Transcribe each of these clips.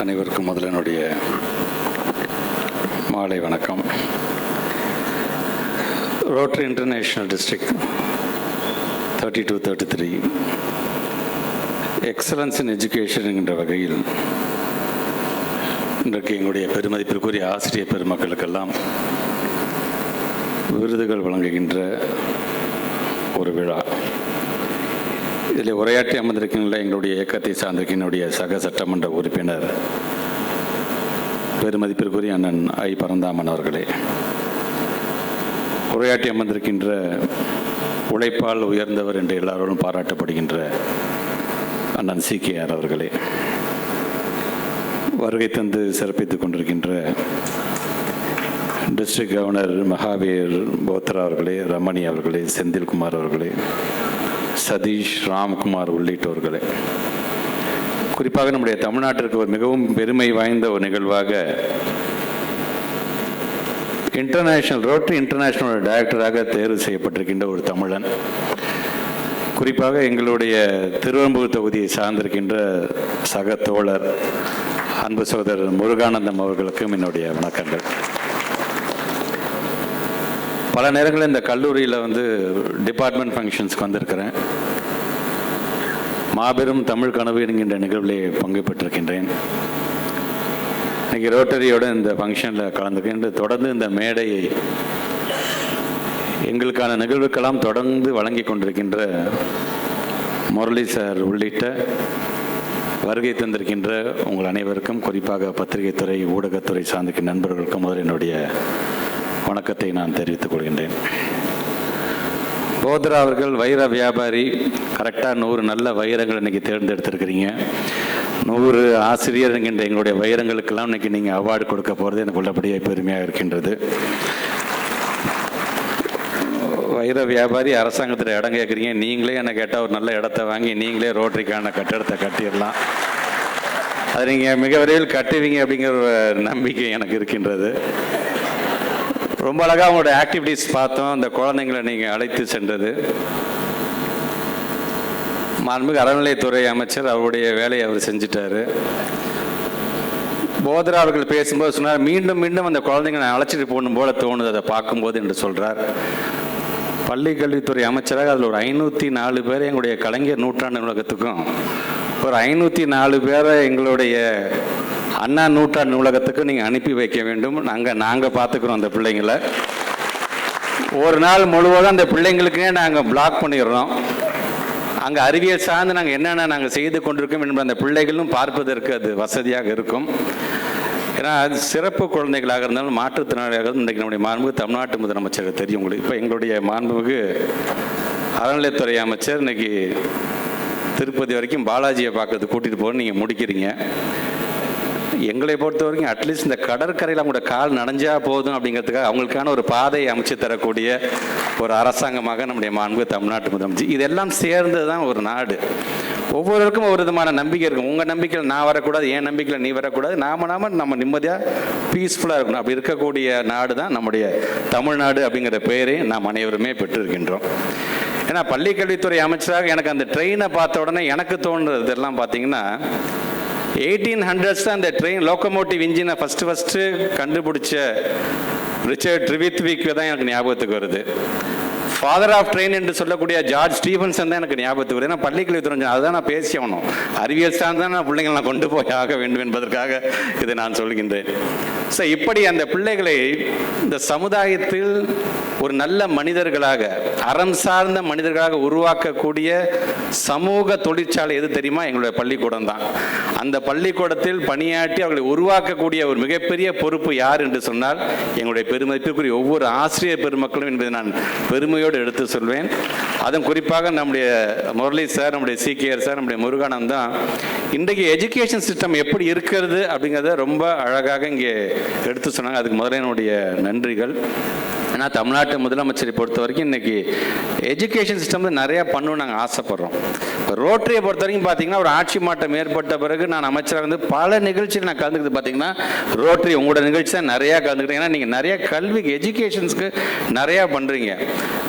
அனைவருக்கும் முதல்ல என்னுடைய மாலை வணக்கம். Rotary International district thirty two thirty three excellence in education என்கின்ற வகையில் இன்றைக்கு எங்களுடைய பெருமதிப்பிற்குரிய ஆசிரியர் பெருமக்களுக்கெல்லாம் விருதுகள் வழங்குகின்ற ஒரு விழா. இதில் உரையாற்றி அமர்ந்திருக்கின்ற எங்களுடைய இயக்கத்தை சார்ந்திருக்கினுடைய சக சட்டமன்ற உறுப்பினர் பெருமதிப்பிற்குரிய அண்ணன் ஐ. பரந்தாமன் அவர்களே உரையாற்றி அமர்ந்திருக்கின்ற உழைப்பால் உயர்ந்தவர் என்று எல்லாரோடும் பாராட்டப்படுகின்ற அண்ணன் சிகேஆர் அவர்களே வருகை தந்து சிறப்பித்துக் கொண்டிருக்கின்ற டிஸ்ட்ரிக்ட் கவர்னர் மகாவீர் போத்ரா அவர்களே ரமணி அவர்களே செந்தில்குமார் அவர்களே சதீஷ் ராம்குமார் உள்ளிட்டோர்களே. குறிப்பாக நம்முடைய தமிழ்நாட்டிற்கு ஒரு மிகவும் பெருமை வாய்ந்த ஒரு நிகழ்வாக இன்டர்நேஷனல் ரோட்டரி இன்டர்நேஷனல் டைரக்டராக தேர்வு செய்யப்பட்டிருக்கின்ற ஒரு தமிழன். குறிப்பாக எங்களுடைய திருவெம்பூர் தொகுதியை சார்ந்திருக்கின்ற சக தோழர் அன்பு சகோதரர் முருகானந்தம் அவர்களுக்கும் என்னுடைய வணக்கங்கள். பல நேரங்களில் இந்த கல்லூரியில் வந்து டிபார்ட்மெண்ட் ஃபங்க்ஷன்ஸ்க்கு வந்திருக்கிறேன். மாபெரும் தமிழ் கனவு என்கின்ற நிகழ்விலே பங்கு பெற்றிருக்கின்றேன். இன்னைக்கு ரோட்டரியோட இந்த ஃபங்க்ஷனில் கலந்துக்கின்ற தொடர்ந்து இந்த மேடையை எங்களுக்கான நிகழ்வுக்கெல்லாம் தொடர்ந்து வழங்கி கொண்டிருக்கின்ற முரளி சார் உள்ளிட்ட வருகை தந்திருக்கின்ற உங்கள் அனைவருக்கும் குறிப்பாக பத்திரிகைத்துறை ஊடகத்துறை சார்ந்திருக்கிற நண்பர்களுக்கும் முதல் என்னுடைய வணக்கத்தை நான் தெரிவித்துக் கொள்கின்றேன். போத்ரா அவர்கள் வைர வியாபாரி. கரெக்டாக நூறு நல்ல வைரங்கள் இன்றைக்கி தேர்ந்தெடுத்திருக்கிறீங்க. நூறு ஆசிரியர் என்கின்ற எங்களுடைய வைரங்களுக்கெல்லாம் இன்றைக்கி நீங்கள் அவார்டு கொடுக்க போகிறது எனக்கு உள்ளபடியே பெருமையாக இருக்கின்றது. வைர வியாபாரி அரசாங்கத்தில் இடம் கேட்குறீங்க நீங்களே என்ன கேட்டால் ஒரு நல்ல இடத்த வாங்கி நீங்களே ரோட்டரிக்கான கட்டடத்தை கட்டிடலாம். அது நீங்கள் மிக விரைவில் கட்டுவீங்க அப்படிங்கிற ஒரு நம்பிக்கை எனக்கு இருக்கின்றது. ரொம்ப அழகாக உங்களோட ஆக்டிவிட்டீஸ் பார்த்தோம். அந்த குழந்தைங்களை நீங்கள் அழைத்து சென்றது. மாண்புமிகு அறநிலையத்துறை அமைச்சர் அவருடைய வேலையை அவர் செஞ்சிட்டாரு. போதரா அவர்கள் பேசும்போது சொன்னார் மீண்டும் மீண்டும் அந்த குழந்தைங்களை அழைச்சிட்டு போகணும் போல தோணுது அதை பார்க்கும்போது என்று சொல்கிறார் பள்ளி கல்வித்துறை அமைச்சராக அதில் ஒரு ஐநூற்றி நாலு பேர் எங்களுடைய கலைஞர் நூற்றாண்டு நூலகத்துக்கும் ஒரு ஐநூற்றி நாலு பேரை எங்களுடைய அண்ணா நூற்றாண்டு நூலகத்துக்கு நீங்கள் அனுப்பி வைக்க வேண்டும். நாங்கள் நாங்கள் பார்த்துக்குறோம் அந்த பிள்ளைங்களை. ஒரு நாள் முழுவதும் அந்த பிள்ளைங்களுக்கே நாங்கள் பிளாக் பண்ணிடுறோம். அங்கே அறிவியல் சார்ந்து நாங்கள் என்னென்ன நாங்கள் செய்து கொண்டிருக்கோம் என்பது அந்த பிள்ளைகளும் பார்ப்பதற்கு அது வசதியாக இருக்கும். ஏன்னா அது சிறப்பு குழந்தைகளாக இருந்தாலும் மாற்றுத்திறனாளியாக இருந்தாலும் இன்றைக்கு நம்முடைய மாண்புமிகு தமிழ்நாட்டு முதலமைச்சருக்கு தெரியும் உங்களுக்கு. இப்போ எங்களுடைய மாண்புமிகு அறநிலையத்துறை அமைச்சர் இன்னைக்கு திருப்பதி வரைக்கும் பாலாஜியை பார்க்கறது கூட்டிகிட்டு போகணும்னு நீங்கள் முடிக்கிறீங்க. எங்களை பொறுத்த வரைக்கும் அட்லீஸ்ட் இந்த கடற்கரையில் அவங்களோட கால் நனைஞ்சா போதும் அப்படிங்கிறதுக்காக அவங்களுக்கான ஒரு பாதையை அமைச்சு தரக்கூடிய ஒரு அரசாங்கமாக நம்முடைய மாண்பு தமிழ்நாட்டு முதலமைச்சர். இதெல்லாம் சேர்ந்தது தான் ஒரு நாடு. ஒவ்வொருவருக்கும் ஒரு விதமான நம்பிக்கை இருக்கும். உங்கள் நம்பிக்கையில் நான் வரக்கூடாது என் நம்பிக்கையில் நீ வரக்கூடாது. நாம நாம நம்ம நிம்மதியாக பீஸ்ஃபுல்லாக இருக்கணும். அப்படி இருக்கக்கூடிய நாடு தான் நம்முடைய தமிழ்நாடு அப்படிங்கிற பெயரை நாம் அனைவருமே பெற்றிருக்கின்றோம். ஏன்னா பள்ளிக்கல்வித்துறை அமைச்சராக எனக்கு அந்த ட்ரெயினை பார்த்த உடனே எனக்கு தோன்றது எல்லாம் பார்த்தீங்கன்னா எயிட்டீன் ஹண்ட்ரட்ஸ் தான் அந்த ட்ரெயின் லோக்கோமோட்டிவ் இன்ஜினை ஃபஸ்ட்டு ஃபஸ்ட்டு கண்டுபிடிச்ச ரிச்சர்ட் ட்ரிவித்விக் தான் எனக்கு ஞாபகத்துக்கு வருது. ஃபாதர் ஆஃப் ட்ரெயின் என்று சொல்லக்கூடிய ஜார்ஜ் ஸ்டீஃபன்சன் தான் எனக்கு ஞாபகத்துக்கு வருது. ஏன்னா பள்ளிக்கல்வித்துறை அதுதான் நான் பேசி ஆகணும். அறிவியல் சார்ந்த தான் நான் பிள்ளைங்களை நான் கொண்டு போய் ஆக வேண்டும் என்பதற்காக இதை நான் சொல்கின்றேன். ஸோ இப்படி அந்த பிள்ளைகளை இந்த சமுதாயத்தில் ஒரு நல்ல மனிதர்களாக அறம் சார்ந்த மனிதர்களாக உருவாக்கக்கூடிய சமூக தொழிற்சாலை எது தெரியுமா? எங்களுடைய பள்ளிக்கூடம் தான். அந்த பள்ளிக்கூடத்தில் பணியாற்றி அவர்களை உருவாக்கக்கூடிய ஒரு மிகப்பெரிய பொறுப்பு யார் என்று சொன்னால் எங்களுடைய பெருமதிப்பிற்குரிய ஒவ்வொரு ஆசிரியர் பெருமக்களும் என்பதை நான் பெருமையோடு எடுத்து சொல்வேன். அதுவும் குறிப்பாக நம்முடைய முரளி சார் நம்முடைய சிகேஆர் சார் நம்முடைய முருகானந்த் தான் இன்றைக்கு எஜுகேஷன் சிஸ்டம் எப்படி இருக்கிறது அப்படிங்கிறத ரொம்ப அழகாக இங்கே எடுத்து சொன்னாங்க. அதுக்கு முதல்ல என்னுடைய நன்றிகள். ஆனால் தமிழ்நாட்டு முதலமைச்சரை பொறுத்த வரைக்கும் இன்னைக்கு எஜுகேஷன் சிஸ்டம் நிறையா பண்ணணும்னு நாங்கள் ஆசைப்பட்றோம். இப்போ ரோட்டரியை பொறுத்த வரைக்கும் பார்த்தீங்கன்னா ஒரு ஆட்சி மாற்றம் ஏற்பட்ட பிறகு நான் அமைச்சராக இருந்து பல நிகழ்ச்சியில் நான் கலந்துக்கிறது பார்த்தீங்கன்னா ரோட்டரி உங்களோட நிகழ்ச்சி தான் நிறையா கலந்துக்கிட்டேன். ஏன்னா நீங்கள் நிறைய கல்விக்கு எஜுகேஷன்ஸ்க்கு நிறையா பண்ணுறீங்க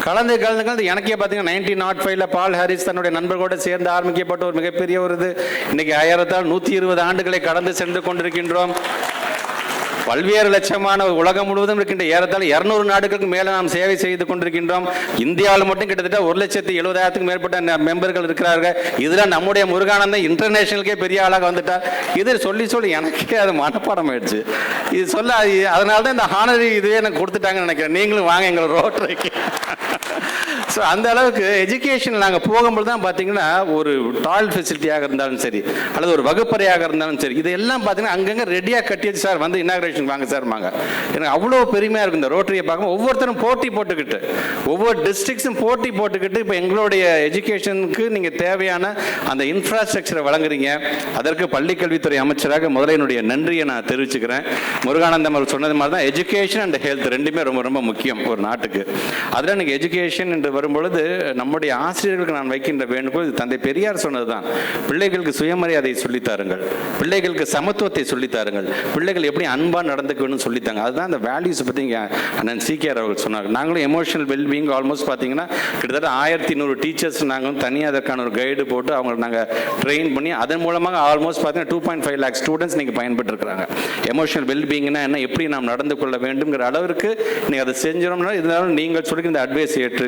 கலந்து கலந்து கலந்து எனக்கே பார்த்தீங்கன்னா நைன்டீன் நாட் ஃபைவ்ல பால் ஹாரிஸ் தன்னுடைய நண்பர்களோடு சேர்ந்து ஆரம்பிக்கப்பட்ட ஒரு மிகப்பெரிய ஒரு இது. இன்னைக்கு ஆயிரத்தால் நூற்றி இருபது ஆண்டுகளை கடந்து சென்று கொண்டிருக்கின்றோம். பல்வேறு லட்சமான உலகம் முழுவதும் இருக்கின்ற ஏறத்தாழ இருநூறு நாடுகளுக்கு மேலே நாம் சேவை செய்து கொண்டிருக்கின்றோம். இந்தியாவில் மட்டும் கிட்டத்தட்ட ஒரு லட்சத்தி எழுபதாயிரத்துக்கு மேற்பட்ட மெம்பர்கள் இருக்கிறார்கள். இதில் நம்முடைய முருகானந்தம் இன்டர்நேஷனலுக்கே பெரிய ஆளாக வந்துட்டா. இது சொல்லி சொல்லி எனக்கே அது மனப்பாடம் ஆயிடுச்சு. இது சொல்ல அதனால தான் இந்த ஹானரி இதுவே எனக்கு கொடுத்துட்டாங்கன்னு நினைக்கிறேன். நீங்களும் வாங்க எங்களை ரோட்டரைக்கு ஸோ அந்த அளவுக்கு எஜுகேஷன் நாங்கள் போகும்போது தான் பார்த்தீங்கன்னா ஒரு டாய்லெட் ஃபெசிலிட்டியாக இருந்தாலும் சரி அல்லது ஒரு வகுப்பறையாக இருந்தாலும் சரி இதெல்லாம் பார்த்தீங்கன்னா அங்கங்கே ரெடியாக கட்டி சார் வந்து இனாகிரேஷன் வாங்க சார் வாங்க எனக்கு அவ்வளோ பெருமையாக இருக்கும் இந்த ரோட்டரியை பார்க்கும் ஒவ்வொருத்தரும் போட்டி போட்டுக்கிட்டு ஒவ்வொரு டிஸ்ட்ரிக்ஸும் போட்டி போட்டுக்கிட்டு இப்போ எங்களுடைய எஜுகேஷனுக்கு நீங்கள் தேவையான அந்த இன்ஃப்ராஸ்ட்ரக்சரை வழங்குறீங்க. அதற்கு பள்ளிக்கல்வித்துறை அமைச்சராக முதல்ல என்னுடைய நன்றியை நான் தெரிவிச்சுக்கிறேன். முருகானந்தம் அவர் சொன்னது மாதிரி தான் எஜுகேஷன் அண்ட் ஹெல்த் ரெண்டுமே ரொம்ப ரொம்ப முக்கியம் ஒரு நாட்டுக்கு. அதில் எனக்கு எஜுகேஷன் என்று வரும்பொழுது நம்முடைய ஆசிரியர்களுக்கு நான் வைக்கின்ற வேண்டுகோள் தந்தை பெரியார் சொன்னது தான் பிள்ளைகளுக்கு சுயமரியாதை சொல்லித்தாருங்கள் பிள்ளைகளுக்கு சமத்துவத்தை சொல்லித்தாருங்கள் பிள்ளைகள் எப்படி அன்பாக நடந்துக்கணும்னு சொல்லித்தாங்க அதுதான் அந்த வேல்யூஸ் பற்றி அண்ணன் சீக்கியார் அவர்கள் சொன்னாங்க. நாங்களும் எமோஷனல் வெல்பீங் ஆல்மோஸ்ட் பார்த்தீங்கன்னா கிட்டத்தட்ட ஆயிரத்தி நூறு டீச்சர்ஸ் நாங்கள் தனியாக அதற்கான ஒரு கைடு போட்டு அவங்க நாங்கள் ட்ரெயின் பண்ணி அதன் மூலமாக ஆல்மோஸ்ட் பார்த்தீங்கன்னா two point five lakh students நீங்கள் பயன்பட்டுருக்காங்க எமோஷனல் வெல்பீங்னா என்ன எப்படி நாம் நடந்து கொள்ள வேண்டும்ங்கிற அளவிற்கு நீங்கள் அதை செஞ்சோம்னா இருந்தாலும் நீங்கள் சொல்லி இந்த அட்வைஸ் ஏற்று.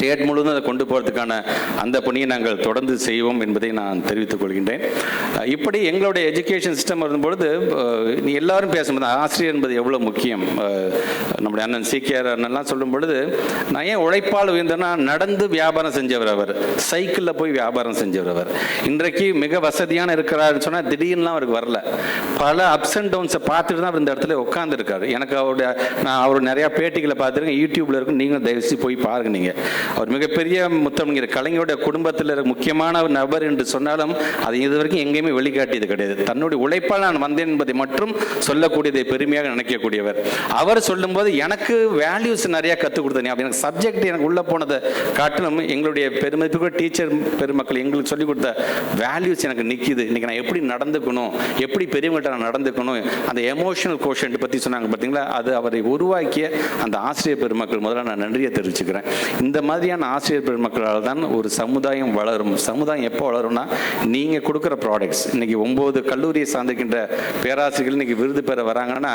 ஸ்டேட் முழுவதும் அதை கொண்டு போகிறதுக்கான அந்த பணியை நாங்கள் தொடர்ந்து செய்வோம் என்பதை நான் தெரிவித்துக் கொள்கின்றேன். இப்படி எங்களுடைய எஜுகேஷன் சிஸ்டம் வரும்பொழுது நீ எல்லாரும் பேசும்போது ஆசிரியர் என்பது எவ்வளோ முக்கியம். நம்முடைய அண்ணன் சீக்கியர் அண்ணன்லாம் சொல்லும் பொழுது நான் ஏன் உழைப்பால் உயர்ந்தேன்னா நடந்து வியாபாரம் செஞ்சவர் அவர். சைக்கிளில் போய் வியாபாரம் செஞ்சவர் அவர். இன்றைக்கு மிக வசதியான இருக்கிறாருன்னு சொன்னால் திடீர்னுலாம் அவருக்கு வரல. பல அப்ஸ் அண்ட் டவுன்ஸை பார்த்துட்டு தான் அவர் இந்த இடத்துல உட்காந்துருக்காரு எனக்கு அவருடைய நான் அவர் நிறையா பேட்டிகளை பார்த்துருக்கேன். யூடியூப்ல இருக்கும். நீங்களும் தயவுசெய்து போய் பாருங்க நீங்கள் அவர் மிகப்பெரிய முத்தமிழர் கலைஞருடைய குடும்பத்தில் இருக்க முக்கியமான ஒரு நபர் என்று சொன்னாலும் அது இதுவரைக்கும் எங்கேயுமே வெளிக்காட்டியது கிடையாது. தன்னுடைய உழைப்பால் நான் வந்தேன் என்பதை மட்டும் சொல்லக்கூடியதை பெருமையாக நினைக்கக்கூடியவர். அவர் சொல்லும்போது எனக்கு வேல்யூஸ் நிறையா கற்றுக் கொடுத்தேன். அப்படி எனக்கு சப்ஜெக்ட் எனக்கு உள்ளே போனதை காட்டிலும் எங்களுடைய பெருமதிப்புக்கு டீச்சர் பெருமக்கள் எங்களுக்கு சொல்லிக் கொடுத்த வேல்யூஸ் எனக்கு நிற்கிது இன்றைக்கி நான் எப்படி நடந்துக்கணும்? எப்படி பெரியவங்கள்ட்ட நான் நடந்துக்கணும்? அந்த எமோஷனல் கோஷன்ட் பற்றி சொன்னாங்க பார்த்தீங்களா அது அவரை உருவாக்கிய அந்த ஆசிரியர் பெருமக்கள். முதல்ல நான் நன்றியை தெரிவிச்சுக்கிறேன். இந்த மாதிரி மாதிரியான ஆசிரியர் பெருமக்களால் தான் ஒரு சமுதாயம் வளரும். சமுதாயம் எப்போ வளரும்னா நீங்கள் கொடுக்குற ப்ராடக்ட்ஸ் இன்னைக்கு ஒம்பது கல்லூரியை சார்ந்திருக்கின்ற பேராசிரியர்கள் இன்னைக்கு விருது பெற வராங்கன்னா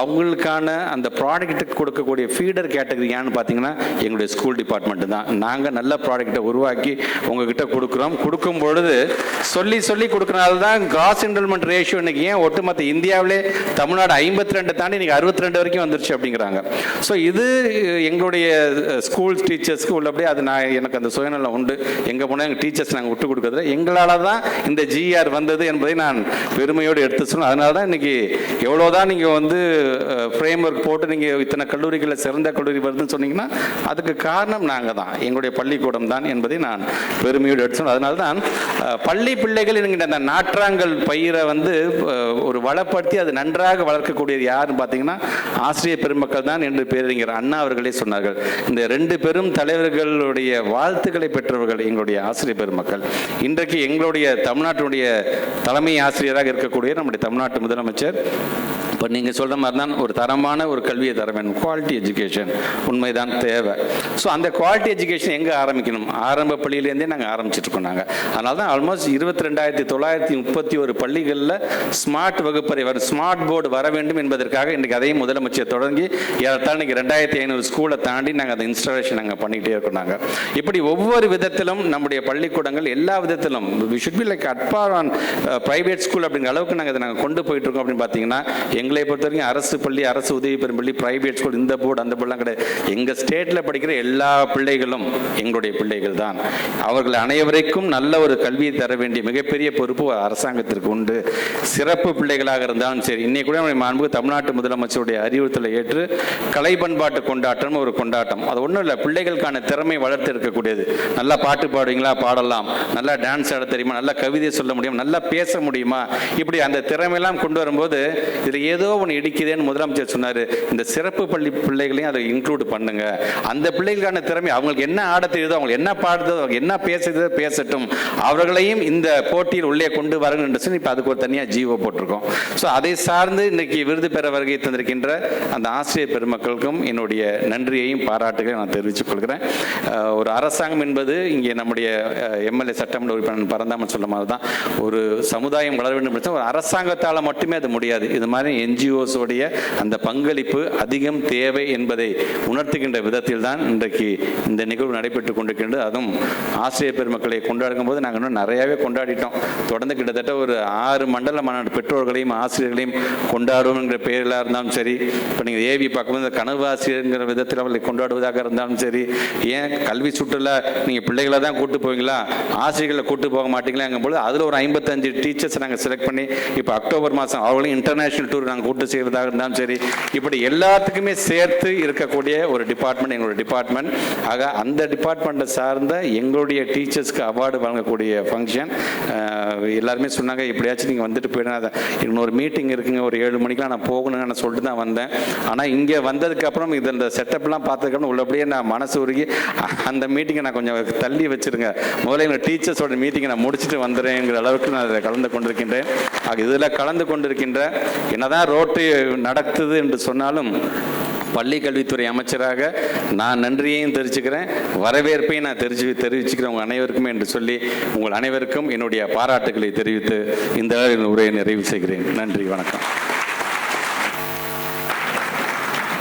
அவங்களுக்கான அந்த ப்ராடக்ட்டுக்கு கொடுக்கக்கூடிய ஃபீடர் கேட்டகரி ஏன்னு பார்த்தீங்கன்னா எங்களுடைய ஸ்கூல் டிபார்ட்மெண்ட்டு தான். நாங்கள் நல்ல ப்ராடக்ட்டை உருவாக்கி உங்ககிட்ட கொடுக்குறோம். கொடுக்கும் பொழுது சொல்லி சொல்லி கொடுக்கறனால தான் காஸ் என்ரோல்மெண்ட் ரேஷியோ இன்றைக்கி ஏன் ஒட்டுமொத்த இந்தியாவிலே தமிழ்நாடு ஐம்பத்தி ரெண்டு தாண்டி இன்னைக்கு அறுபத்தி ரெண்டு வரைக்கும் வந்துருச்சு அப்படிங்கிறாங்க. ஸோ இது எங்களுடைய ஸ்கூல் டீச்சர்ஸ்க்கு உள்ளபடி அது நான் எனக்கு அந்த சுயநலம் உண்டு. எங்கே போனால் எங்கள் டீச்சர்ஸ் நாங்கள் விட்டு கொடுக்கறதில்ல. எங்களால் தான் இந்த ஜிஆர் வந்தது என்பதை நான் பெருமையோடு எடுத்து சொன்னேன் அதனால தான் இன்னைக்கு எவ்வளோதான் நீங்கள் வந்து ஃப்ரேம் ஒர்க் போட்டு நீங்கள் இத்தனை கல்லூரிகளில் சிறந்த கல்லூரி வருதுன்னு சொன்னீங்கன்னா அதுக்கு காரணம் நாங்கள் தான் எங்களுடைய பள்ளிக்கூடம் தான் என்பதை நான் பெருமையோடு எடுத்து சொன்னேன் அதனால தான் பள்ளி பிள்ளைகள் என்கின்ற அந்த நாற்றாங்கல் பயிரை வந்து ஒரு வளப்படுத்தி அது நன்றாக வளர்க்கக்கூடியது யாருன்னு பார்த்தீங்கன்னா ஆசிரியர் பெருமக்கள் தான் என்று பேரறிஞர் அண்ணா அவர்களே சொன்னார்கள். இந்த ரெண்டு பெரும் தலைவர் தலைவர்களுடைய வாழ்த்துக்களை பெற்றவர்கள் எங்களுடைய ஆசிரியர் பெருமக்கள். இன்றைக்கு எங்களுடைய தமிழ்நாட்டினுடைய தலைமை ஆசிரியராக இருக்கக்கூடிய நம்முடைய தமிழ்நாட்டு முதலமைச்சர் இப்போ நீங்கள் சொல்கிற மாதிரி தான் ஒரு தரமான ஒரு கல்வியை தர வேண்டும். குவாலிட்டி எஜுகேஷன் உண்மைதான் தேவை. ஸோ அந்த குவாலிட்டி எஜுகேஷன் எங்கே ஆரம்பிக்கணும்? ஆரம்ப பள்ளியிலேருந்தே நாங்கள் ஆரம்பிச்சிட்ருக்கோம் நாங்கள் அதனால தான் ஆல்மோஸ்ட் இருபத்தி ரெண்டாயிரத்தி தொள்ளாயிரத்தி முப்பத்தி ஒரு பள்ளிகளில் ஸ்மார்ட் வகுப்பறை வரும் ஸ்மார்ட் போர்டு வர வேண்டும் என்பதற்காக இன்றைக்கு அதையும் முதலமைச்சர் தொடங்கி ஏறத்தாழ இன்றைக்கி ரெண்டாயிரத்தி ஐநூறு ஸ்கூலை தாண்டி நாங்கள் அந்த இன்ஸ்டாலேஷன் நாங்கள் பண்ணிக்கிட்டே இருக்கோம் நாங்கள் இப்படி ஒவ்வொரு விதத்திலும் நம்முடைய பள்ளிக்கூடங்கள் எல்லா விதத்திலும் we should be like at par on private school அப்படிங்கிற அளவுக்கு நாங்கள் இதை நாங்கள் கொண்டு போயிட்டு இருக்கோம் அப்படின்னு பார்த்தீங்கன்னா எங்களை பொறுத்த வரைக்கும் அரசு பள்ளி அரசு உதவி பெறும் பள்ளி பிரைவேட் ஸ்கூல் இந்த போர்டு அந்த போர்டுலாம் கிடையாது. எங்கள் ஸ்டேட்டில் படிக்கிற எல்லா பிள்ளைகளும் எங்களுடைய பிள்ளைகள் தான். அவர்கள் அனைவருக்கும் நல்ல ஒரு கல்வியை தர வேண்டிய மிகப்பெரிய பொறுப்பு அரசாங்கத்திற்கு உண்டு. சிறப்பு பிள்ளைகளாக இருந்தாலும் சரி இன்னைக்கு கூட நம்முடைய மாண்பு தமிழ்நாட்டு முதலமைச்சருடைய அறிவுறுத்தலை ஏற்று கலை பண்பாட்டு கொண்டாட்டம் ஒரு கொண்டாட்டம். அது ஒன்றும் இல்லை பிள்ளைகளுக்கான திறமை வளர்த்து இருக்கக்கூடியது. நல்லா பாட்டு பாடுவீங்களா? பாடலாம். நல்லா டான்ஸ் ஆட தெரியுமா? நல்லா கவிதை சொல்ல முடியும்? நல்லா பேச முடியுமா? இப்படி அந்த திறமையெல்லாம் கொண்டு வரும்போது இதில் ஏதோ ஒன்று இடிக்குதேன்னு முதலமைச்சர் சொன்னார். இந்த சிறப்பு பள்ளி பிள்ளைகளையும் அதை இன்க்ளூட் பண்ணுங்க. அந்த பிள்ளைகளுக்கான திறமை அவங்களுக்கு என்ன ஆட தெரியுதோ அவங்களுக்கு என்ன பாடுதோ அவங்க என்ன பேசுகிறதோ பேசட்டும். அவர்களையும் இந்த போட்டியில் உள்ளே கொண்டு வரணும் என்று சொல்லி இப்போ அதுக்கு ஒரு தனியாக ஜீவோ போட்டிருக்கோம். ஸோ அதை சார்ந்து இன்னைக்கு விருது பெற வருகை தந்திருக்கின்ற அந்த ஆசிரியர் பெருமக்களுக்கும் என்னுடைய நன்றியையும் பாராட்டுகளையும் நான் தெரிவித்துக் கொள்கிறேன். ஒரு அரசாங்கம் என்பது இங்கே நம்முடைய எம்எல்ஏ சட்டமன்ற உறுப்பினர் பரந்தாமன் சொல்ல மாதிரி தான். ஒரு சமுதாயம் வளர வேண்டும் ஒரு அரசாங்கத்தால் மட்டுமே அது முடியாது. இது மாதிரி என்ஜிஓஸோடைய அந்த பங்களிப்பு அதிகம் தேவை என்பதை உணர்த்துகின்ற விதத்தில் தான் இன்றைக்கு இந்த நிகழ்வு நடைபெற்றுக் கொண்டிருக்கின்றது. அதுவும் ஆசிரியர் பெருமக்களை கொண்டாடும் போது நாங்கள் இன்னும் நிறையாவே கொண்டாடிட்டோம். தொடர்ந்து கிட்டத்தட்ட ஒரு ஆறு மண்டல மாநாடு பெற்றோர்களையும் ஆசிரியர்களையும் கொண்டாடுவோம் என்ற பெயரில் இருந்தாலும் சரி இப்போ நீங்கள் ஏவி பார்க்கும்போது கனவு ஆசிரியர்ங்கிற விதத்தில் அவர்களை கொண்டாடுவதாக இருந்தாலும் சரி ஏன் கல்வி சுற்றுலா நீங்கள் பிள்ளைகளை தான் கூட்டு போவீங்களா? ஆசிரியர்களை கூட்டு போக மாட்டீங்களாங்கும் போது அதில் ஒரு ஐம்பத்தஞ்சு டீச்சர்ஸ் நாங்கள் செலக்ட் பண்ணி இப்போ அக்டோபர் மாதம் அவங்களையும் இன்டர்நேஷனல் டூர் நாங்கள் கூட்டு செய்வதாக இருந்தாலும் சரி. இப்படி எல்லாத்துக்குமே சேர்த்து இருக்கக்கூடிய ஒரு டிபார்ட்மெண்ட் எங்களுடைய டிபார்ட்மெண்ட் ஆக அந்த டிபார்ட்மெண்ட்டை சார்ந்த எங்களுடைய டீச்சர்ஸ்க்கு அவார்டு வழங்கக்கூடிய ஃபங்க்ஷன் எல்லாருமே சொன்னாங்க எப்படியாச்சும் நீங்கள் வந்துட்டு போயிடாத. இன்னொரு மீட்டிங் இருக்குங்க ஒரு ஏழு மணிக்கெலாம் நான் போகணுங்க நான் சொல்லிட்டு தான் வந்தேன். ஆனால் இங்கே வந்ததுக்கப்புறம் இது இந்த செட்டப்லாம் பார்த்ததுக்கப்புறம் உள்ளபடியே நான் மனசு உருகி அந்த மீட்டிங்கை நான் கொஞ்சம் தள்ளி வச்சுருங்க. முதல்ல எங்கள் டீச்சர்ஸோட மீட்டிங்கை நான் முடிச்சுட்டு வந்துடுறேங்கிற அளவுக்கு நான் அதில் கலந்து கொண்டிருக்கின்றேன். இதில் கலந்து கொண்டிருக்கின்ற என்னதான் ரோட்டு நடக்குது என்று சொன்னாலும் பள்ளி கல்வித்துறை அமைச்சராக நான் நன்றியையும் தெரிவிச்சுக்கிறேன் வரவேற்பையும் நான் தெரிஞ்சு தெரிவிச்சுக்கிறேன் உங்கள் அனைவருக்குமே என்று சொல்லி உங்கள் அனைவருக்கும் என்னுடைய பாராட்டுகளை தெரிவித்து இந்த உரையை நிறைவு செய்கிறேன் நன்றி வணக்கம்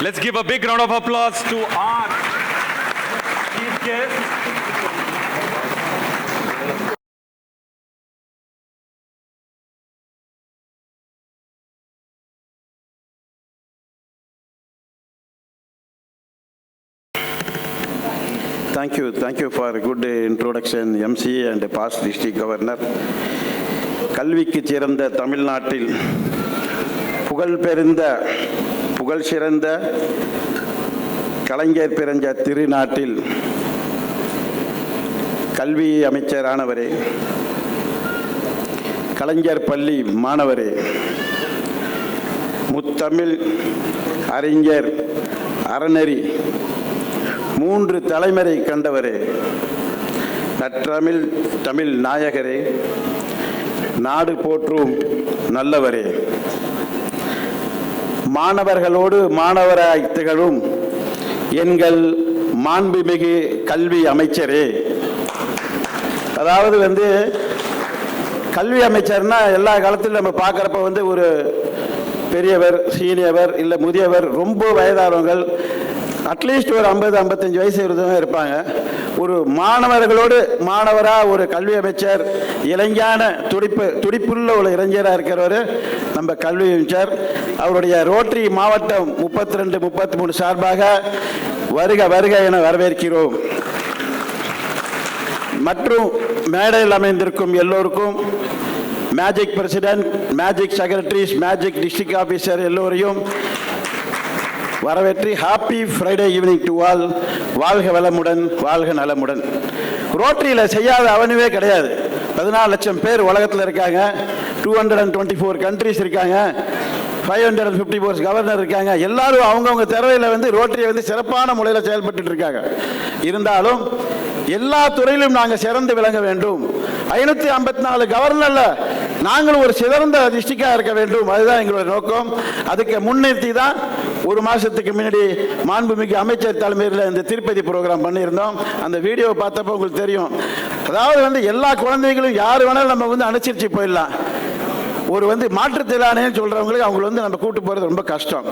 Let's give a big round of applause to our chief guest. Thank you, thank you for a good introduction, MC and past district governor. கல்விக்கு சிறந்த தமிழ்நாட்டில் புகழ் பெருந்த புகழ் சிறந்த கலைஞர் பிறந்த திருநாட்டில் கல்வி அமைச்சரானவரே கலைஞர் பள்ளி மாணவரே முத்தமிழ் அறிஞர் அறநெறி மூன்று தலைமுறை கண்டவரே. நற்றமிழ் தமிழ் நாயகரே நாடு போற்றும் நல்லவரே. மாணவர்களோடு மாணவராய் திகழும் எங்கள் மாண்புமிகு கல்வி அமைச்சரே. அதாவது வந்து கல்வி அமைச்சர்னா எல்லா காலத்திலும் நம்ம பார்க்குறப்ப வந்து ஒரு பெரியவர் சீனியவர் இல்லை முதியவர் ரொம்ப வயதானவங்கள் அட்லீஸ்ட் ஒரு ஐம்பது ஐம்பத்தஞ்சு வயசு இருந்தவங்க இருப்பாங்க. ஒரு மாணவர்களோடு மாணவராக ஒரு கல்வி அமைச்சர் இளைஞான துடிப்பு துடிப்புள்ள ஒரு இளைஞராக இருக்கிறவர் நம்ம கல்வி அமைச்சர். அவருடைய ரோட்டரி மாவட்டம் முப்பத்தி ரெண்டு முப்பத்தி மூணு சார்பாக வருக வருக என வரவேற்கிறோம். மற்றும் மேடையில் அமைந்திருக்கும் எல்லோருக்கும் magic president magic secretaries magic district officer எல்லோரையும் வரவேற்றி happy Friday evening to all வாழ்க வளமுடன் வாழ்க நலமுடன். ரோட்டரியில் செய்யாத அவனுவே கிடையாது. பதினாலு லட்சம் பேர் உலகத்தில் இருக்காங்க. Two hundred and twenty four countries இருக்காங்க. Five hundred and fifty four governor இருக்காங்க. எல்லாரும் அவங்கவுங்க திறவையில் வந்து ரோட்டரியை வந்து சிறப்பான முறையில் செயல்பட்டு இருக்காங்க. இருந்தாலும் எல்லா துறையிலும் நாங்கள் சிறந்து விளங்க வேண்டும். ஐநூற்றி ஐம்பத்தி நாலு கவர்னரில் நாங்களும் ஒரு சிறந்த டிஸ்ட்ரிக்டாக இருக்க வேண்டும். அதுதான் எங்களுடைய நோக்கம். அதுக்கு முன்னிறுத்தி தான் ஒரு மாதத்துக்கு முன்னாடி மாண்புமிகு அமைச்சர் தலைமையில் இந்த திருப்பதி ப்ரோக்ராம் பண்ணியிருந்தோம். அந்த வீடியோவை பார்த்தப்போ உங்களுக்கு தெரியும். அதாவது வந்து எல்லா குழந்தைகளும் யார் வேணாலும் நம்ம வந்து அனுசரித்து போயிடலாம். ஒரு வந்து மாற்றுத்திறனாளின்னு சொல்கிறவங்களுக்கு அவங்களை வந்து நம்ம கூட்டு போகிறது ரொம்ப கஷ்டம்.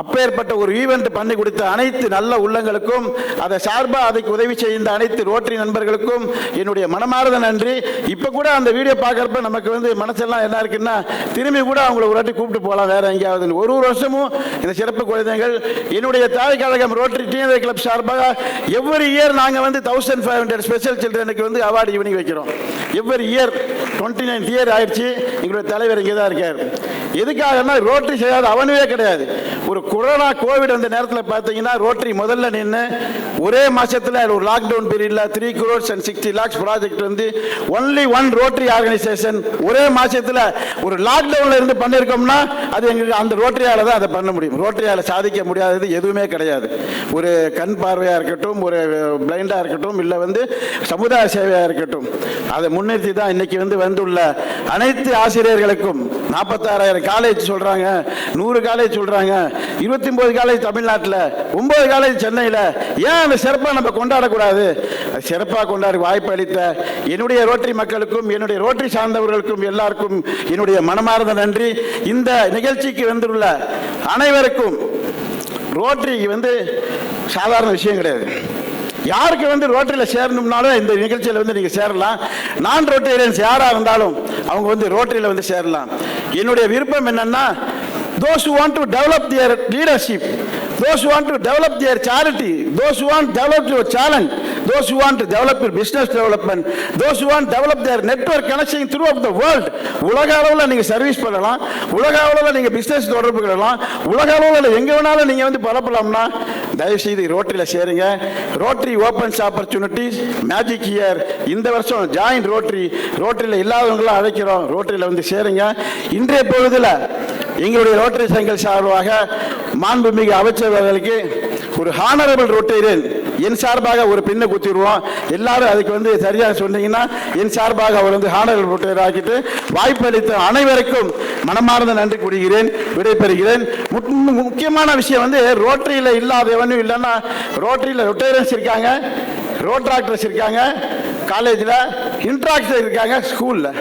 அப்பேற்பட்ட ஒரு ஈவெண்ட் பண்ணி கொடுத்த அனைத்து நல்ல உள்ளங்களுக்கும் அதை சார்பாக அதுக்கு உதவி செய்த அனைத்து ரோட்டரி நண்பர்களுக்கும் என்னுடைய மனமார்ந்த நன்றி. இப்போ கூட அந்த வீடியோ பார்க்குறப்ப நமக்கு வந்து மனசெல்லாம் என்ன இருக்குன்னா திரும்பி கூட அவங்கள ஒரு வாட்டி கூப்பிட்டு போகலாம் வேறு எங்கேயாவது. ஒரு ஒரு வருஷமும் இந்த சிறப்பு குழந்தைகள் என்னுடைய தாய் கழகம் ரோட்டரி டீனர் கிளப் சார்பாக எவ்வரி இயர் நாங்கள் வந்து தௌசண்ட் ஃபைவ் ஹண்ட்ரட் ஸ்பெஷல் சில்ட்ரனுக்கு வந்து அவார்டு ஈவினிங் வைக்கிறோம். Every year twenty nine year ஆயிடுச்சு. எங்களுடைய தலைவர் இங்கே தான் இருக்கார். எதுக்காகன்னா ரோட்டரி செய்யாத அவனுவே கிடையாது. ஒரு கொரோனா கோவிட் அந்த நேரத்தில் பார்த்தீங்கன்னா ரோட்டரி முதல்ல நின்று ஒரே மாதத்தில் ஒரு lockdown period three crores and sixty lakhs project வந்து ஒன்லி ஒன் ரோட்டரி ஆர்கனைசேஷன் ஒரே மாதத்தில் ஒரு லாக்டவுனில் இருந்து பண்ணியிருக்கோம்னா அது எங்களுக்கு அந்த ரோட்டரியால் தான் அதை பண்ண முடியும். ரோட்டரியால் சாதிக்க முடியாதது எதுவுமே கிடையாது. ஒரு கண் பார்வையாக இருக்கட்டும் ஒரு பிளைண்டாக இருக்கட்டும் இல்லை வந்து சமுதாய சேவையாக இருக்கட்டும். அதை முன்னிறுத்தி தான் இன்னைக்கு வந்து வந்துள்ள அனைத்து ஆசிரியர்களுக்கும் நாற்பத்தாறாயிரம் காலேஜ் சொல்கிறாங்க நூறு காலேஜ் சொல்கிறாங்க இருபத்தி ஒன்பது காலேஜ் தமிழ்நாட்டில் ஒன்பது காலேஜ் சென்னையில். ஏன் அந்த சிறப்பாக நம்ம கொண்டாடக்கூடாது? அது சிறப்பாக கொண்டாட வாய்ப்பு அளித்த என்னுடைய ரோட்டரி மக்களுக்கும் என்னுடைய ரோட்டரி சார்ந்தவர்களுக்கும் எல்லாருக்கும் என்னுடைய மனமார்ந்த நன்றி. இந்த நிகழ்ச்சிக்கு வந்துள்ள அனைவருக்கும் ரோட்டரி வந்து சாதாரண விஷயம் கிடையாது. யாருக்கு வந்து ரோட்டரியில் சேரணும்னாலும் இந்த நிகழ்ச்சியில் வந்து நீங்கள் சேரலாம். நான் ரோட்டரியன்ஸ் யாராக இருந்தாலும் அவங்க வந்து ரோட்டரியில் வந்து சேரலாம். என்னுடைய விருப்பம் என்னென்னா those who want to develop their leadership those who want to develop their charity those who want to develop your talent those who want to develop your business development those who want to develop their network connection throughout the world உலக அளவில் நீங்கள் service பண்ணலாம் உலக அளவில் நீங்கள் business தொடர்பு கொள்ளலாம் உலக அளவில் எங்கே வேணாலும் நீங்கள் வந்து பரப்பலாம்னா தயவுசெய்து ரோட்டரியில் சேருங்க Rotary opens opportunities magic year இந்த வருஷம் ஜாயின் ரோட்டரி ரோட்டரியில் இல்லாதவங்களாம் அழைக்கிறோம் ரோட்டரியில் வந்து சேருங்க இன்றைய பொழுதில் எங்களுடைய ரோட்டரி சங்கல் சார்பாக மாண்புமிகு அமைச்சர் அவர்களுக்கு ஒரு ஹானரபிள் ரொட்டேரியன் என் சார்பாக ஒரு பின்னை குத்திடுவோம். எல்லாரும் அதுக்கு வந்து சரியாக சொன்னீங்கன்னா என் சார்பாக அவர் வந்து ஹானரபிள் ரொட்டேரியர் ஆக்கிட்டு வாய்ப்பு அளித்த அனைவருக்கும் மனமார்ந்த நன்றி கூறுகிறேன் விடைபெறுகிறேன். முக்கியமான விஷயம் வந்து ரோட்டரியில் இல்லாத எவனும் இல்லைன்னா ரோட்டரியில் ரொட்டேரியன்ஸ் இருக்காங்க ரோட்ராக்டர்ஸ் இருக்காங்க காலேஜில் இன்ட்ராக்டர் இருக்காங்க ஸ்கூலில்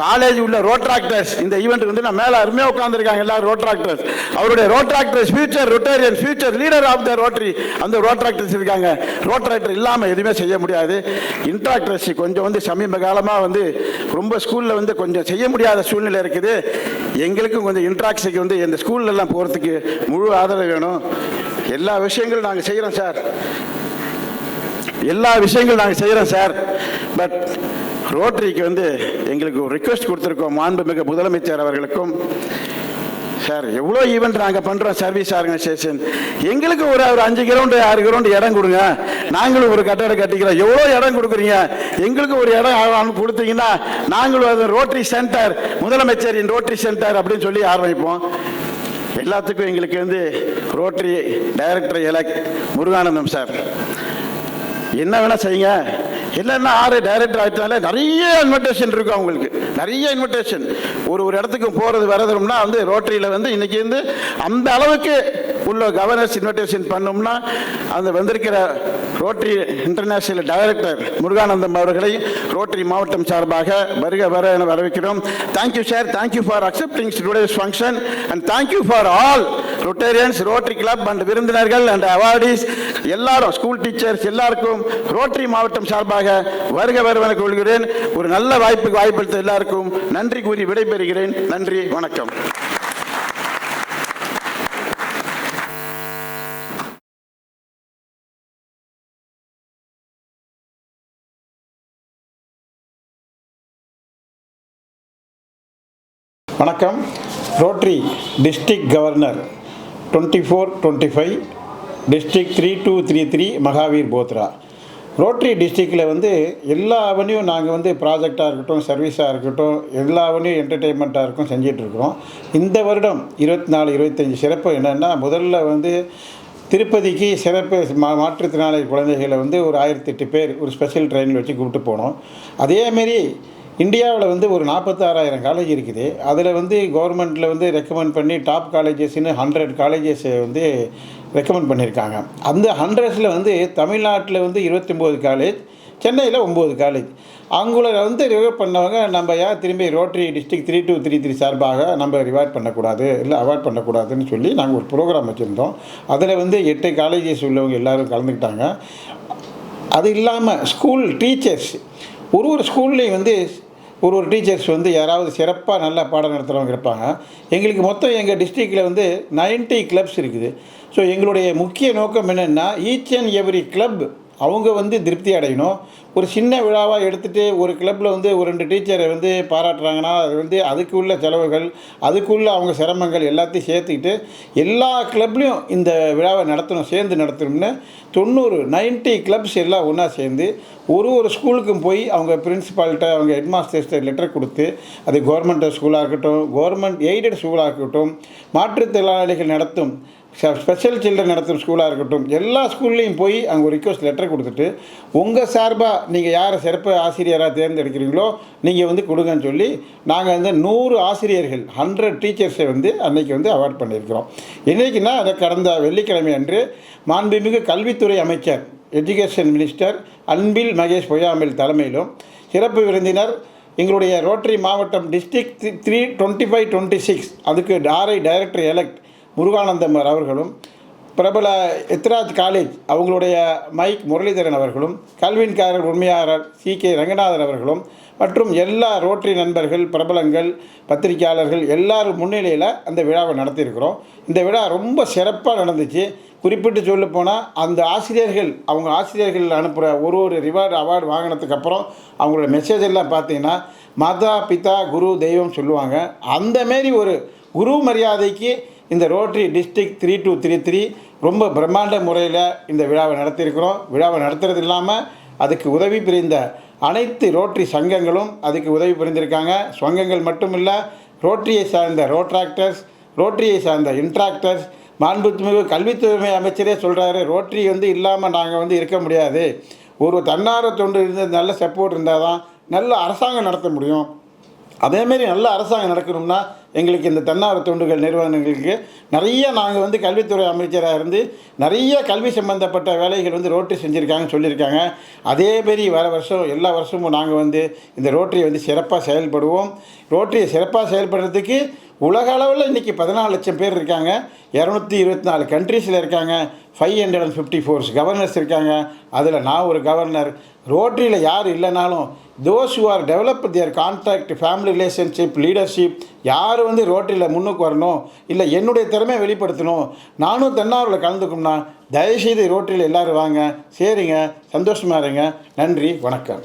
காலேஜ் உள்ள ரோட்ராக்டர்ஸ் இந்த ஈவெண்ட் வந்து நான் மேலே அருமையாக உட்காந்துருக்காங்க எல்லாரும் ரோட்ராக்டர்ஸ் அவருடைய Rotaractors future Rotarian future leader of the Rotary அந்த ரோட்ராக்டர்ஸ் இருக்காங்க. ரோட்ராக்டர் இல்லாமல் எதுவுமே செய்ய முடியாது. இன்ட்ராக்டர்ஸ் கொஞ்சம் வந்து சமீப காலமாக வந்து ரொம்ப ஸ்கூலில் வந்து கொஞ்சம் செய்ய முடியாத சூழ்நிலை இருக்குது. எங்களுக்கும் கொஞ்சம் இன்ட்ராக்ஸிக்கு வந்து இந்த ஸ்கூல்ல எல்லாம் போகிறதுக்கு முழு ஆதரவு வேணும். எல்லா விஷயங்களும் நாங்கள் செய்கிறோம் சார் எல்லா விஷயங்களும் நாங்கள் செய்கிறோம் சார் பட் ரோட்டரிக்கு வந்து எங்களுக்கு ஒரு ரிக்வெஸ்ட் கொடுத்துருக்கோம். மாண்புமிகு முதலமைச்சர் அவர்களுக்கும். சார் எவ்வளோ ஈவெண்ட் நாங்கள் பண்ணுறோம் சர்வீஸ் ஆர்கனைசேஷன் எங்களுக்கு ஒரு ஒரு அஞ்சு கிரவுண்டு ஆறு கிரவுண்டு இடம் கொடுங்க. நாங்களும் ஒரு கட்டடம் கட்டிக்கிறோம். எவ்வளோ இடம் கொடுக்குறீங்க? எங்களுக்கு ஒரு இடம் கொடுத்தீங்கன்னா நாங்களும் அது ரோட்டரி சென்டர் முதலமைச்சரின் ரோட்டரி சென்டர் அப்படின்னு சொல்லி ஆரம்பிப்போம். எல்லாத்துக்கும் எங்களுக்கு வந்து Rotary director elect Muruganandam sir. என்ன வேணால் செய்யுங்க. இல்லைன்னா ஆறு டைரக்டர் ஆகிட்டாலே நிறைய இன்விடேஷன் இருக்கும் அவங்களுக்கு. நிறைய இன்விடேஷன் ஒரு ஒரு இடத்துக்கு போகிறது வரதும்னா வந்து ரோட்டரியில் வந்து இன்னைக்கு வந்து அந்த அளவுக்கு உள்ள கவர்னர்ஸ் இன்விடேஷன் பண்ணோம்னா அந்த வந்திருக்கிற ரோட்டரி இன்டர்நேஷனல் டைரக்டர் முருகானந்தம் அவர்களை ரோட்டரி மாவட்டம் சார்பாக வருக வர என வரவேற்கிறோம். Thank you sir thank you for accepting today's function and thank you for all Rotarians Rotary club and விருந்தினர்கள் அண்ட் அவார்டிஸ் எல்லாரும் ஸ்கூல் டீச்சர்ஸ் எல்லாருக்கும் ரோட்டரி மாவட்டம் சார்பாக வருக வருவன கொள்கிறேன். ஒரு நல்ல வாய்ப்புக்கு வாய்ப்பளித்த எல்லாருக்கும் நன்றி கூறி விடைபெறுகிறேன். நன்றி வணக்கம். வணக்கம். Rotary district governor twenty four twenty five district three two three three Mahavir Bothra Rotary டிஸ்ட்ரிக்டில் வந்து எல்லா அவனையும் நாங்கள் வந்து ப்ராஜெக்டாக இருக்கட்டும் சர்வீஸாக இருக்கட்டும் எல்லா அவனையும் என்டர்டெயின்மெண்ட்டாக இருக்கும் செஞ்சிட்ருக்கிறோம் இந்த வருடம் இருபத்தி நாலு இருபத்தஞ்சி சிறப்பு என்னென்னா முதல்ல வந்து திருப்பதிக்கு சிறப்பு மா மாற்றுத்திறனாளி குழந்தைகளை வந்து ஒரு ஆயிரத்தி எட்டு பேர் ஒரு ஸ்பெஷல் ட்ரெயினில் வச்சு கூப்பிட்டு போனோம். அதேமாரி இந்தியாவில் வந்து ஒரு நாற்பத்தாறாயிரம் காலேஜ் இருக்குது. அதில் வந்து கவர்மெண்ட்டில் வந்து ரெக்கமெண்ட் பண்ணி டாப் காலேஜஸ்னு ஹண்ட்ரட் காலேஜஸ் வந்து ரெக்கமெண்ட் பண்ணியிருக்காங்க. அந்த ஹண்ட்ரட்ஸில் வந்து தமிழ்நாட்டில் வந்து இருபத்தொம்போது காலேஜ் சென்னையில் ஒம்பது காலேஜ் அவங்கள வந்து ரிவர் பண்ணவங்க நம்ம ஏன் திரும்பி Rotary district three two three three சார்பாக நம்ம ரிவார்ட் பண்ணக்கூடாது இல்லை அவார்ட் பண்ணக்கூடாதுன்னு சொல்லி நாங்கள் ஒரு ப்ரோக்ராம் வச்சுருந்தோம். அதில் வந்து எட்டு காலேஜஸ் உள்ளவங்க எல்லோரும் கலந்துக்கிட்டாங்க. அது இல்லாமல் ஸ்கூல் டீச்சர்ஸ் ஒரு ஒரு ஸ்கூல்லையும் வந்து ஒரு ஒரு டீச்சர்ஸ் வந்து யாராவது சிறப்பாக நல்லா பாடம் நடத்துகிறவங்க இருப்பாங்க. எங்களுக்கு மொத்தம் எங்கள் டிஸ்ட்ரிக்டில் வந்து 90 கிளப்ஸ் இருக்குது. ஸோ எங்களுடைய முக்கிய நோக்கம் என்னென்னா ஈச் அண்ட் எவ்ரி கிளப் அவங்க வந்து திருப்தி அடையணும். ஒரு சின்ன விழாவாக எடுத்துகிட்டு ஒரு கிளப்பில் வந்து ஒரு ரெண்டு டீச்சரை வந்து பாராட்டுறாங்கன்னா அது வந்து அதுக்கு உள்ள செலவுகள் அதுக்குள்ள அவங்க சிரமங்கள் எல்லாத்தையும் சேர்த்துக்கிட்டு எல்லா கிளப்லேயும் இந்த விழாவை நடத்தணும் சேர்ந்து நடத்தணும்னு தொண்ணூறு 90 கிளப்ஸ் எல்லாம் ஒன்றா சேர்ந்து ஒரு ஒரு ஸ்கூலுக்கும் போய் அவங்க பிரின்சிபால்கிட்ட அவங்க ஹெட்மாஸ்டர்ஸ்ட்ட லெட்டர் கொடுத்து அது கவர்மெண்ட் ஸ்கூலாக இருக்கட்டும் கவர்மெண்ட் எய்டட் ஸ்கூலாக இருக்கட்டும் மாற்றுத்திறனாளிகள் நடத்தும் ஸ்பெஷல் சில்ட்ரன் நடத்தும் ஸ்கூலாக இருக்கட்டும் எல்லா ஸ்கூல்லையும் போய் அங்கே ஒரு ரிக்வஸ்ட் லெட்டர் கொடுத்துட்டு உங்கள் சார்பாக நீங்கள் யாரை சிறப்பு ஆசிரியராக தேர்ந்தெடுக்கிறீங்களோ நீங்கள் வந்து கொடுங்கன்னு சொல்லி நாங்கள் வந்து நூறு ஆசிரியர்கள் ஹண்ட்ரட் டீச்சர்ஸை வந்து அன்றைக்கி வந்து அவார்ட் பண்ணியிருக்கிறோம். என்னைக்குன்னா அதை கடந்த வெள்ளிக்கிழமை அன்று மாண்புமிகு கல்வித்துறை அமைச்சர் எஜுகேஷன் மினிஸ்டர் அன்பில் மகேஷ் பொய்யாமல் தலைமையிலும் சிறப்பு விருந்தினர் எங்களுடைய ரோட்டரி மாவட்டம் district three twenty five twenty six அதுக்கு ஆர்ஐ டைரக்டர் எலெக்ட் முருகானந்தம் அவர்களும் பிரபல எத்ராஜ் காலேஜ் அவங்களுடைய மைக் முரளிதரன் அவர்களும் கல்வின்காரர் உண்மையாளர் சி கே ரங்கநாதன் அவர்களும் மற்றும் எல்லா ரோட்டரி நண்பர்கள் பிரபலங்கள் பத்திரிகையாளர்கள் எல்லாரும் முன்னிலையில் அந்த விழாவை நடத்தியிருக்கிறோம். இந்த விழா ரொம்ப சிறப்பாக நடந்துச்சு. குறிப்பிட்டு சொல்ல போனால் அந்த ஆசிரியர்கள் அவங்க ஆசிரியர்கள் அனுப்புகிற ஒரு ஒரு ரிவார்டு அவார்டு வாங்கினதுக்கு அப்புறம் அவங்களோட மெசேஜ் எல்லாம் பார்த்தீங்கன்னா மாதா பிதா குரு தெய்வம் சொல்லுவாங்க. அந்த மாரி ஒரு குரு மரியாதைக்கு இந்த Rotary district three two three three ரொம்ப பிரம்மாண்ட முறையில் இந்த விழாவை நடத்தியிருக்கிறோம். விழாவை நடத்துறது இல்லாமல் அதுக்கு உதவி புரிந்த அனைத்து ரோட்ரி சங்கங்களும் அதுக்கு உதவி புரிந்திருக்காங்க. சங்கங்கள் மட்டும் இல்லை ரோட்ரியை சார்ந்த ரோட்ராக்டர்ஸ் ரோட்ரியை சார்ந்த இன்ட்ராக்டர்ஸ் மாண்புமிகு கல்வித்துறை அமைச்சரே சொல்கிறாரு ரோட்ரி வந்து இல்லாமல் நாங்கள் வந்து இருக்க முடியாது. ஒரு தன்னார்வ தொண்டு இருந்து நல்ல சப்போர்ட் இருந்தால் தான் நல்ல அரசாங்கம் நடத்த முடியும். அதேமாரி நல்ல அரசாங்கம் நடக்கணும்னா எங்களுக்கு இந்த தன்னார்வ தொண்டுகள் நிறுவனங்களுக்கு நிறைய நாங்கள் வந்து கல்வித்துறை அமைச்சராக இருந்து நிறைய கல்வி சம்பந்தப்பட்ட வேலைகள் வந்து ரோட்டரி செஞ்சுருக்காங்கன்னு சொல்லியிருக்காங்க. அதேமாரி வர வருஷம் எல்லா வருஷமும் நாங்கள் வந்து இந்த ரோட்டரியை வந்து சிறப்பாக செயல்படுவோம். ரோட்டரியை சிறப்பாக செயல்படுறதுக்கு உலக அளவில் இன்றைக்கி பதினாலு லட்சம் பேர் இருக்காங்க. இரநூத்தி இருபத்தி நாலு கண்ட்ரீஸில் இருக்காங்க. Five hundred and fifty fours governors இருக்காங்க. அதில் நான் ஒரு கவர்னர் ரோட்டரியில் யார் இல்லைனாலும் those who are develop their contact family relationship leadership யார் வந்து ரோட்டரியில் முன்னுக்கு வரணும் இல்லை என்னுடைய திறமையை வெளிப்படுத்தணும் நானும் தன்னார்வல கலந்துக்கணும்னா தயவுசெய்து ரோட்டரியில் எல்லோரும் வாங்க. சரிங்க. சந்தோஷமாக இருங்க. நன்றி. வணக்கம்.